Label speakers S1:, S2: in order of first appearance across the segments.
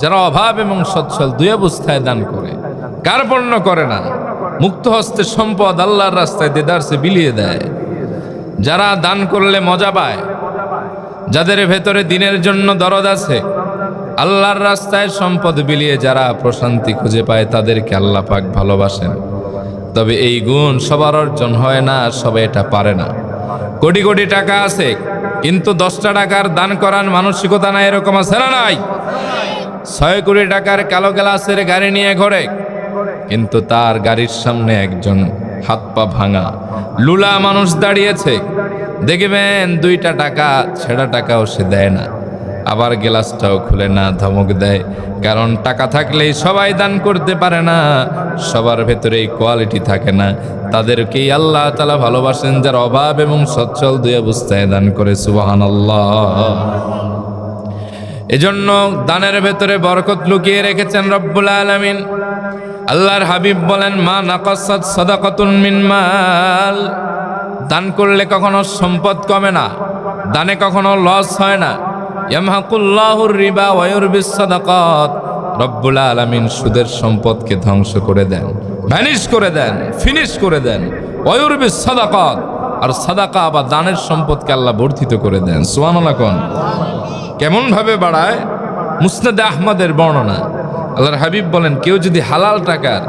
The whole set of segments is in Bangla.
S1: যারা অভাব এবং সচ্ছল দুই অবস্থায় দান করে কার্পণ্য করে না? মুক্ত হস্তে সম্পদ আল্লাহর রাস্তায় দেদারসে বিলিয়ে দেয়। যারা দান করলে মজা পায়, যাদের ভেতরে দিনের জন্য দরদ আছে, আল্লাহর রাস্তায় সম্পদ বিলিয়ে যারা প্রশান্তি খুঁজে পায়, তাদেরকে আল্লাহ পাক ভালোবাসেন। তবে এই গুণ সবার অর্জন হয় না, সবাই এটা পারে না। কোটি কোটি টাকা আছে, কিন্তু দশটা টাকার দান করার মানসিকতা না এরকম আছে না নাই? ছয় কোটি টাকার কালো গ্লাসের গাড়ি নিয়ে ঘোরে, কিন্তু তার গাড়ির সামনে একজন হাত পা ভাঙা লুলা মানুষ দাঁড়িয়েছে। দেখবেন দুইটা টাকা ছেঁড়া টাকাও সে দেয় না। আবার গ্লাসটাও খুলে না, ধমক দেয়, কারণ টাকা থাকলেই সবাই দান করতে পারে না। সবার ভেতরে এই কোয়ালিটি থাকে না। তাদেরকেই আল্লাহ তালা ভালোবাসেন, যার অভাব এবং সচ্ছল দুই অবস্থায় দান করে সুবাহান এজন্য দানের ভেতরে বরকত লুকিয়ে রেখেছেন রব্বুল আলামিন। আল্লাহর হাবিব বলেন, মা নাকাসাত সাদাকাতুন মিন মাল। দান করলে কখনো সম্পদ কমে না, দানে কখনো লস হয় না। ইয়ামহাকুল্লাহুর রিবা ওয়া ইউরবিস সাদাকাত রব্বুল আলামিন সুদের সম্পদকে ধ্বংস করে দেন ভ্যানিশ করে দেন ফিনিশ করে দেন। ওয়ুরবিস সাদাকাত, আর সাদাকা বা দানের সম্পদকে আল্লাহ বর্ধিত করে দেন। কোন? কেমন ভাবে বাড়ায়? মুসনাদ আহমদের বর্ণনা। আল্লাহর হাবিব বলেন, কেউ যদি হালাল টাকার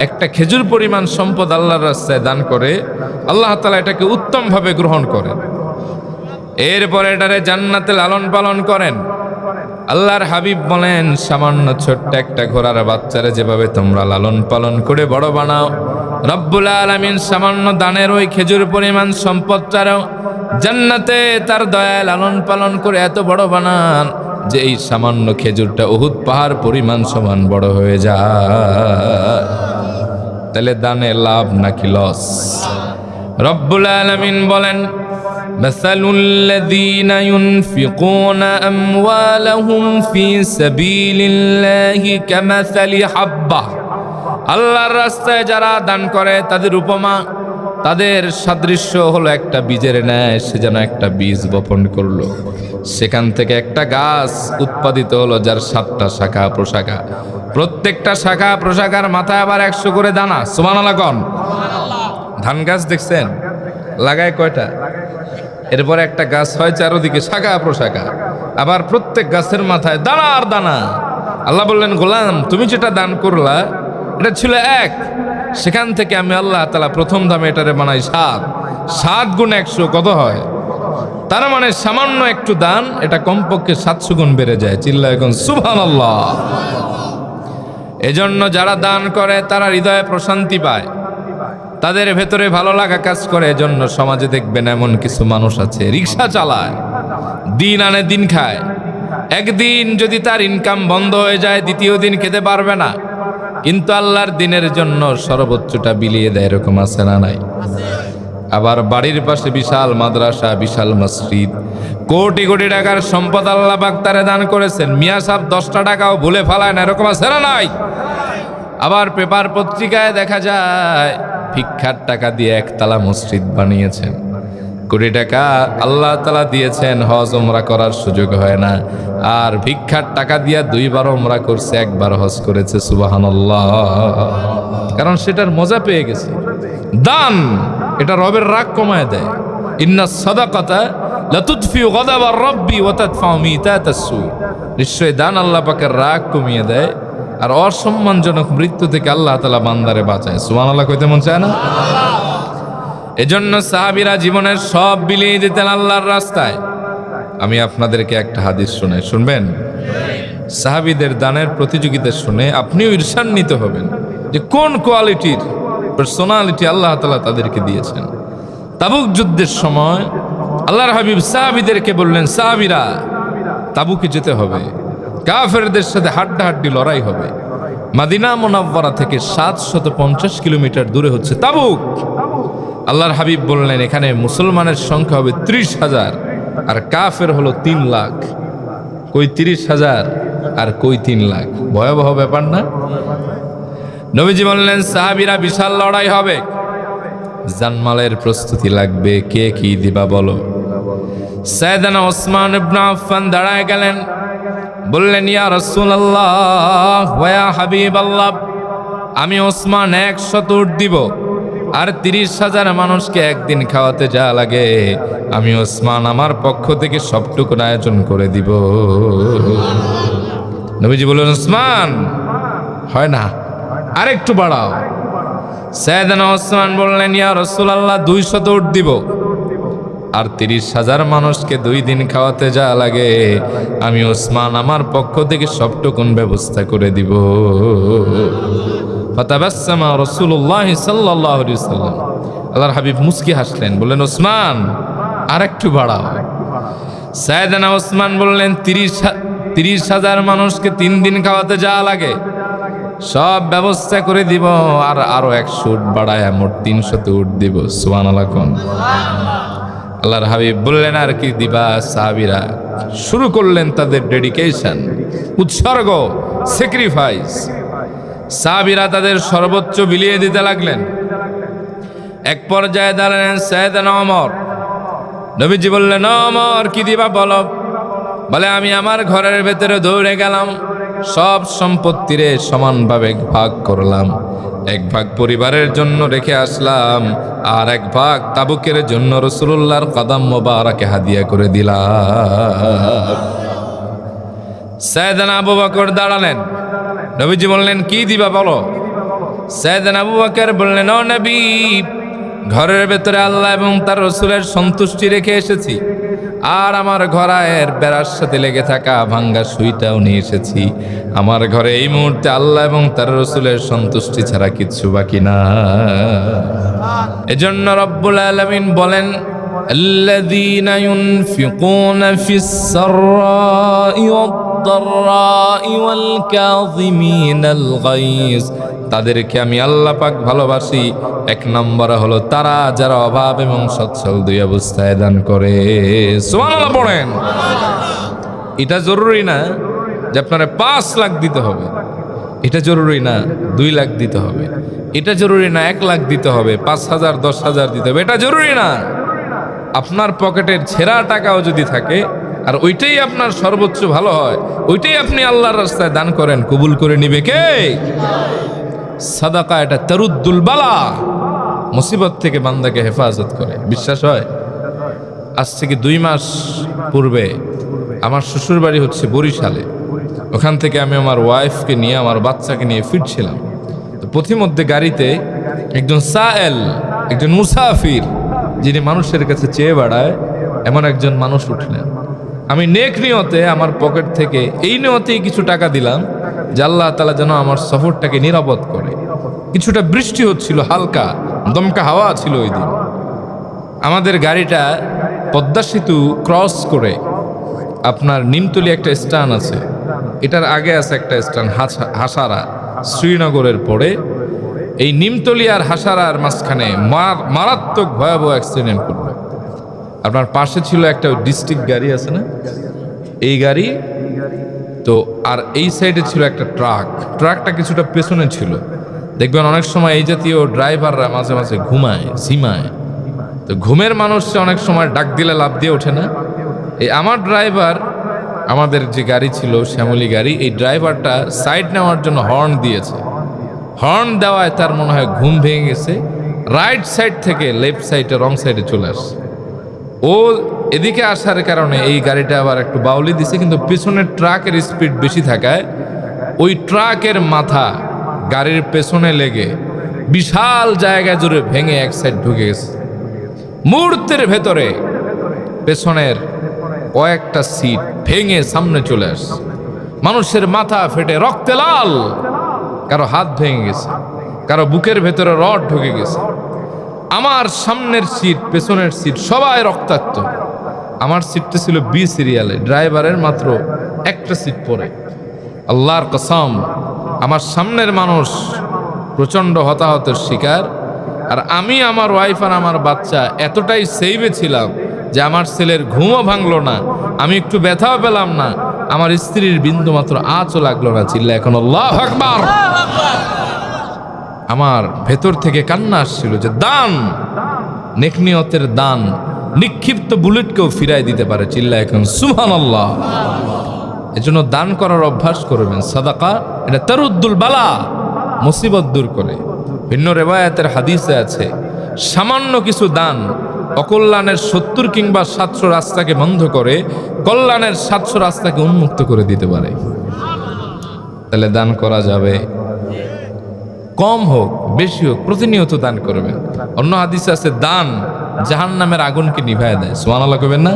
S1: একটা খেজুর পরিমাণ সম্পদ আল্লাহর রাস্তায় দান করে, আল্লাহ তালা এটাকে উত্তমভাবে গ্রহণ করেন। এরপরে এটারে জান্নাতে লালন পালন করেন। আল্লাহর হাবিব বলেন, সামান্য ছোট্ট একটা ঘোড়ার বাচ্চারা যেভাবে তোমরা লালন পালন করে বড় বানাও, রব্বুল আলামিন সামান্য দানের ওই খেজুর পরিমাণ সম্পদ সম্পদটারও জান্নাতে তার দয়ায় লালন পালন করে এত বড় বানান যে এই সামান্য খেজুরটা উহুদ পাহাড় পরিমাণ সমান বড় হয়ে যায়। তাহলে দানে লাভ নাকি লস? রব্বুল আলামিন বলেন مثل الذين ينفقون أموالهم في سبيل الله كمثل حبة আল্লাহর রাস্তায় যারা দান করে তাদের উপমা তাদের সাদৃশ্য হলো একটা বীজের ন্যায় সে যেন একটা বীজ বপন করলো সেখান থেকে একটা গাছ উৎপাদিত হলো যার সাতটা শাখা প্রশাখা প্রত্যেকটা শাখা প্রশাখার মাথায় আবার একশো করে দানা সুমান কন ধান গাছ দেখছেন লাগায় কয়টা এরপর একটা গাছ হয় চারোদিকে শাখা প্রশাখা। আবার প্রত্যেক গাছের মাথায় দানা আর দানা। আল্লাহ বললেন, গোলাম, তুমি যেটা দান করলা, এটা ছিল এক। সেখান থেকে আমি আল্লাহ তালা প্রথম দামে এটারে বানাই সাত। সাত গুণ একশো কত হয়? তার মানে সামান্য একটু দান, এটা কমপক্ষে সাতশো গুণ বেড়ে যায়। চিল্লা এখন সুভান আল্লাহ এজন্য যারা দান করে, তারা হৃদয়ে প্রশান্তি পায়। তাদের ভেতরে ভালো লাগা কাজ করে, এজন্য সমাজে দেখবেন এমন কিছু মানুষ আছে, রিক্সা চালায়, দিন আনে দিন খায়। একদিন যদি তার ইনকাম বন্ধ হয়ে যায়, দ্বিতীয় দিন খেতে পারবে না। কিন্তু আল্লাহর দিনের জন্য সর্বোচ্চটা বিলিয়ে দেয়, এরকম আছে না নাই? আবার বাড়ির পাশে বিশাল মাদ্রাসা, বিশাল মসজিদ। কোটি কোটি টাকার সম্পদ আল্লাহ পাক তারে দান করেছেন। মিয়া সাহেব দশটা টাকাও ভুলে ফেলায় না, এরকম আছে না নাই? আবার পেপার পত্রিকায় দেখা যায় ভিক্ষার টাকা দিয়ে একতলা মসজিদ বানিয়েছেন। কোটি টাকা আল্লাহ তালা দিয়েছেন, হজ ওমরা করার সুযোগ হয় না। আর ভিক্ষার টাকা দিয়া দুইবার ওমরা করছে, একবার হজ করেছে সুবাহান কারণ সেটার মজা পেয়ে গেছে। দান, এটা রবের রাগ কমায় দেয়। ইন্না তাদফাউ মিতাতাসসু নিশ্চয় দান আল্লাহ পাকের রাগ কমিয়ে দেয়। আর অসম্মানজনক মৃত্যু থেকে আল্লাহ তালা বান্দারে বাঁচায়। সুবহানাল্লাহ, কইতে মন চায় না? এজন্য সাহাবিরা জীবনের সব বিলিয়ে দিতেন আল্লাহর রাস্তায়। আমি আপনাদেরকে একটা হাদিস শোনাই, শুনবেন? সাহাবিদের দানের প্রতিযোগিতা শুনে আপনিও ঈর্ষান্বিত হবেন যে কোন কোয়ালিটির পার্সোনালিটি আল্লাহ তালা তাদেরকে দিয়েছেন। তাবুক যুদ্ধের সময় আল্লাহর হাবিব সাহাবিদেরকে বললেন, সাহাবিরা, তাবুকে যেতে হবে। কাফেরদের সাথে হাড্ডাহাড্ডি লড়াই হবে। মাদিনা মোনাব্বারা থেকে সাতশত পঞ্চাশ কিলোমিটার দূরে হচ্ছে তাবুক। আল্লাহর হাবিব বললেন, এখানে মুসলমানের সংখ্যা হবে ত্রিশ হাজার, আর কাফের হলো তিন লাখ। কই তিরিশ হাজার, আর কই তিন লাখ? ভয়াবহ ব্যাপার না? নবীজি বললেন, সাহাবিরা বিশাল লড়াই হবে। জানমালের প্রস্তুতি লাগবে, কে কি দিবা বলো? সৈয়দনা ওসমান ইবনে আফফান দাঁড়ায় গেলেন। বললেন, ইয়া রাসূলুল্লাহ, ওয়া হাবিবাল্লাহ, আমি ওসমান একশত উট দিব আর তিরিশ হাজার মানুষকে একদিন খাওয়াতে যা লাগে, আমি ওসমান আমার পক্ষ থেকে সবটুকু আয়োজন করে দিব। নবীজি বললেন, ওসমান, হয় না, আরেকটু বাড়াও। সৈয়দনা ওসমান বললেন, ইয়া রাসূলুল্লাহ, দুইশত উঠ দিব। আর তিরিশ হাজার মানুষকে দুই দিন খাওয়াতে যা লাগে, আমি ওসমান আমার পক্ষ থেকে সবটুকুন ব্যবস্থা করে দিব। সাল্লাল্লাহু আলাইহি সাল্লাম আল্লাহর হাবিব মুস্কি হাসলেন, বললেন, ওসমান, আরেকটু বাড়াও। সাইয়েদনা ওসমান বললেন, তিরিশ তিরিশ হাজার মানুষকে তিন দিন খাওয়াতে যা লাগে, সব ব্যবস্থা করে দিব, আর আরও একশো উট বাড়ায় মোট তিনশত উট দিব। সুবান আল্লাহর হাবিব বললেন, আর কি দিবা সাহাবিরা? শুরু করলেন তাদের ডেডিকেশন উৎসর্গ স্যাক্রিফাইস সাহাবিরা তাদের সর্বোচ্চ বিলিয়ে দিতে লাগলেন। এক পর্যায়ে দাঁড়ালেন সৈয়দ অমর নবীজি বললেন অমর কি দিবা বলো? বলে, আমি আমার ঘরের ভেতরে দৌড়ে গেলাম। সব সম্পত্তিরে সমানভাবে ভাগ করলাম। এক ভাগ পরিবারের জন্য রেখে আসলাম, আর এক ভাগ তাবুকের জন্য রসুল্লাহর কদম মোবারকে হাদিয়া করে দিলাম। সায়দান আবু বকর দাঁড়ালেন। নবীজি বললেন, কি দিবা বলো? সায়দান আবু বকর বললেন, ও নবী ঘরের ভেতরে আল্লাহ এবং তার রসুলের সন্তুষ্টি রেখে এসেছি আর আমার ঘরায়ের বেড়ার সাথে লেগে থাকা ভাঙ্গা সুইটাও নিয়ে এসেছি আমার ঘরে এই মুহূর্তে আল্লাহ এবং তার রসুলের সন্তুষ্টি ছাড়া কিচ্ছু বাকি না এজন্য রব্বুল আলমিন বলেন الذين ينفقون في السراء والضراء والكاظمين الغيظ তাদেরকে আমি আল্লাহ পাক ভালোবাসি এক নম্বরে হলো তারা যারা অভাব এবং সচ্ছল দুই অবস্থায় দান করে সুবহানাল্লাহ পড়েন এটা জরুরি না যে আপনারা পাঁচ লাখ দিতে হবে এটা জরুরি না দুই লাখ দিতে হবে এটা জরুরি না এক লাখ দিতে হবে পাঁচ হাজার দশ হাজার দিতে হবে এটা জরুরি না আপনার পকেটের ছেঁড়া টাকাও যদি থাকে আর ওইটাই আপনার সর্বোচ্চ ভালো হয়। ওইটাই আপনি আল্লাহর রাস্তায় দান করেন। কবুল করে নিবে কে? সাদাকা এটা তারুদ্দুল বালা। মুসিবত থেকে বান্দাকে হেফাজত করে। বিশ্বাস হয়? আজ থেকে দুই মাস পূর্বে আমার শ্বশুর বাড়ি হচ্ছে বরিশালে। ওখান থেকে আমি আমার ওয়াইফকে নিয়ে, আমার বাচ্চাকে নিয়ে ফিরছিলাম। তো পথিমধ্যে গাড়িতে একজন সায়েল, একজন মুসাফির, যিনি মানুষের কাছে চেয়ে বেড়ায়, এমন একজন মানুষ উঠলেন। আমি নেক নিয়তে আমার পকেট থেকে এই নিয়তেই কিছু টাকা দিলাম যে আল্লাহ তালা যেন আমার সফরটাকে নিরাপদ করে। কিছুটা বৃষ্টি হচ্ছিল, হালকা, দমকা হাওয়া ছিল ওই দিন। আমাদের গাড়িটা পদ্মা সেতু ক্রস করে আপনার নিমতলি একটা স্টান আছে। এটার আগে আছে একটা স্টান হাসারা, শ্রীনগরের পরে। এই নিমতলি আর হাসারার মাঝখানে মার- মারাত্মক ভয়াবহ অ্যাক্সিডেন্ট করল আপনার পাশে ছিল একটা ডিস্ট্রিক্ট গাড়ি আছে না? এই গাড়ি, তো আর এই সাইডে ছিল একটা ট্রাক। ট্রাকটা কিছুটা পেছনে ছিল। দেখবেন অনেক সময় এই জাতীয় ড্রাইভাররা মাঝে মাঝে ঘুমায়, ঝিমায়। তো ঘুমের মানুষ অনেক সময় ডাক দিলে লাভ দিয়ে ওঠে না। এই আমার ড্রাইভার, আমাদের যে গাড়ি ছিল, শ্যামলী গাড়ি, এই ড্রাইভারটা সাইড নেওয়ার জন্য হর্ন দিয়েছে। হর্ন দেওয়ায় তার মনে হয় ঘুম ভেঙে গেছে। রাইট সাইড থেকে লেফট সাইডে, রং সাইডে চলে আসছে। ও এদিকে আসার কারণে এই গাড়িটা আবার একটু বাউলি দিছে, কিন্তু পিছনের ট্রাকের স্পিড বেশি থাকায় ওই ট্রাকের মাথা গাড়ির পেছনে লেগে বিশাল জায়গা জুড়ে ভেঙে এক সাইড ঢুকে গেছে। মুহূর্তের ভেতরে পেছনের কয়েকটা সিট ভেঙে সামনে চলে আসছে। মানুষের মাথা ফেটে রক্তে লাল, কারও হাত ভেঙে গেছে, কারও বুকের ভেতরে রড ঢুকে গেছে। আমার সামনের সিট পেছনের সিট সবাই রক্তাক্ত। আমার সিটটা ছিল বি সিরিয়ালে ড্রাইভারের মাত্র একটা সিট পরে। আল্লাহর কসম, আমার সামনের মানুষ প্রচণ্ড হতাহতের শিকার। আর আমি, আমার ওয়াইফ আর আমার বাচ্চা এতটাই সেভে ছিলাম যে আমার ছেলের ঘুমও ভাঙলো না, আমি একটু ব্যথাও পেলাম না, আমার স্ত্রীর বিন্দু মাত্র আঁচও লাগল না চিল্লা এখন আল্লাহ আকবার। আমার ভেতর থেকে কান্না আসছিল যে, দান! নেকনিয়তের দান, নিক্ষিপ্ত বুলেটকেও ফিরাই দিতে পারে চিল্লা এখন সুহান আল্লাহ এজন্য দান করার অভ্যাস করবেন, সাদাকা, এটা তারুদ্দুল বালা, মুসিবত দূর করে। ভিন্ন রেবায়াতের হাদিসে আছে, সামান্য কিছু দান অকল্যাণের সত্তর কিংবা সাতশো রাস্তাকে বন্ধ করে কল্যাণের সাতশো রাস্তাকে উন্মুক্ত করে দিতে পারে। তাহলে দান করা যাবে। কম হোক, বেশি হোক, প্রতিনিয়ত দান করবেন অন্য হাদিস আছে, দান জাহান নামের আগুনকে নিভায় দেয়। সোমান আল্লাহ করবেন না?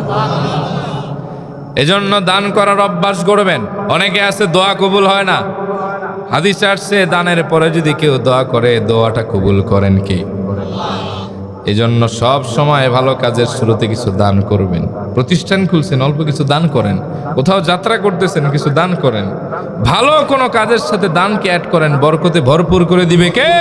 S1: এজন্য দান করার অভ্যাস করবেন অনেকে আছে, দোয়া কবুল হয় না। হাদিস আসছে, দানের পরে যদি কেউ দোয়া করে, দোয়াটা কবুল করেন কি? এজন্য সব সময় ভালো কাজের শুরুতে কিছু দান করবেন। প্রতিষ্ঠান খুলছেন, অল্প কিছু দান করেন। কোথাও যাত্রা করতেছেন, কিছু দান করেন। ভালো কোনো কাজের সাথে দানকে অ্যাড করেন, বরকতে ভরপুর করে দিবে কে?